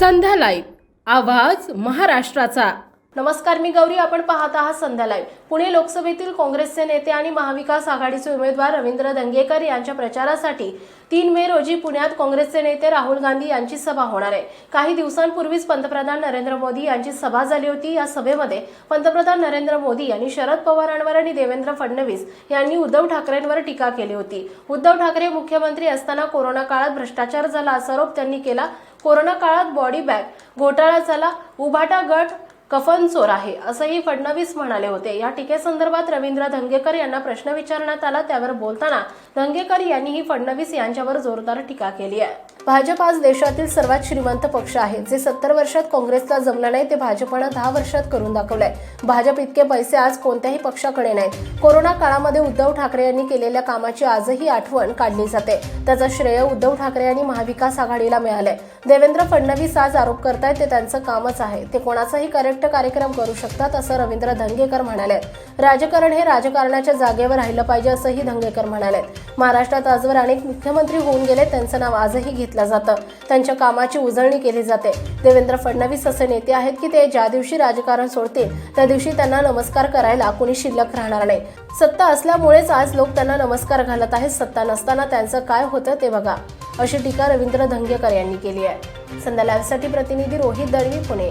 संध्या live. आवाज महाराष्ट्राचा. नमस्कार मी गौरी. आपण पाहत आहात संध्या लाईव्ह. पुणे लोकसभेतील काँग्रेसचे नेते आणि महाविकास आघाडीचे उमेदवार रवींद्र दंगेकर यांच्या प्रचारासाठी तीन मे रोजी पुण्यात काँग्रेसचे नेते राहुल गांधी यांची सभा होणार आहे. काही दिवसांपूर्वीच पंतप्रधान नरेंद्र मोदी यांची सभा झाली होती. या सभेमध्ये पंतप्रधान नरेंद्र मोदी यांनी शरद पवारांवर आणि देवेंद्र फडणवीस यांनी उद्धव ठाकरेंवर टीका केली होती. उद्धव ठाकरे मुख्यमंत्री असताना कोरोना काळात भ्रष्टाचार झाला असा आरोप त्यांनी केला. कोरोना काळात बॉडी बॅग घोटाळा झाला उभाटा गट कफन चोर आहे असंही फडणवीस म्हणाले होते. या टीकेसंदर्भात रवींद्र धंगेकर यांना प्रश्न विचारण्यात आला. त्यावर बोलताना धंगेकर यांनीही फडणवीस यांच्यावर जोरदार टीका केली आहे. भाजप आज देशातील सर्वात श्रीमंत पक्ष आहे. जे सत्तर वर्षात काँग्रेसला जमलं नाही ते भाजपनं दहा वर्षात करून दाखवलंय. भाजप इतके पैसे आज कोणत्याही पक्षाकडे नाहीत कोरोना काळामध्ये उद्धव ठाकरे यांनी केलेल्या कामाची आजही आठवण काढली जाते. त्याचं श्रेय उद्धव ठाकरे यांनी महाविकास आघाडीला मिळालंय. देवेंद्र फडणवीस आज आरोप करतायत ते त्यांचं कामच आहे. ते कोणाचाही करेक्ट कार्यक्रम करू शकतात असं रवींद्र धंगेकर म्हणाले. राजकारण हे राजकारणाच्या जागेवर राहिलं पाहिजे असंही धंगेकर म्हणाले महाराष्ट्रात आजवर अनेक मुख्यमंत्री होऊन गेले त्यांचं नाव आजही घेतलं जातं. त्यांच्या कामाची उजळणी केली जाते. देवेंद्र फडणवीस असे नेते आहेत की ते ज्या दिवशी राजकारण सोडतील त्या दिवशी त्यांना नमस्कार करायला कोणी शिल्लक राहणार नाही. सत्ता असल्यामुळेच आज लोक त्यांना नमस्कार घालत आहेत सत्ता नसताना त्यांचं काय होतं ते बघा. अशी टीका रवींद्र धंगेकर यांनी केली आहे. संध्या लाईव्हसाठी प्रतिनिधी रोहित दळवी पुणे.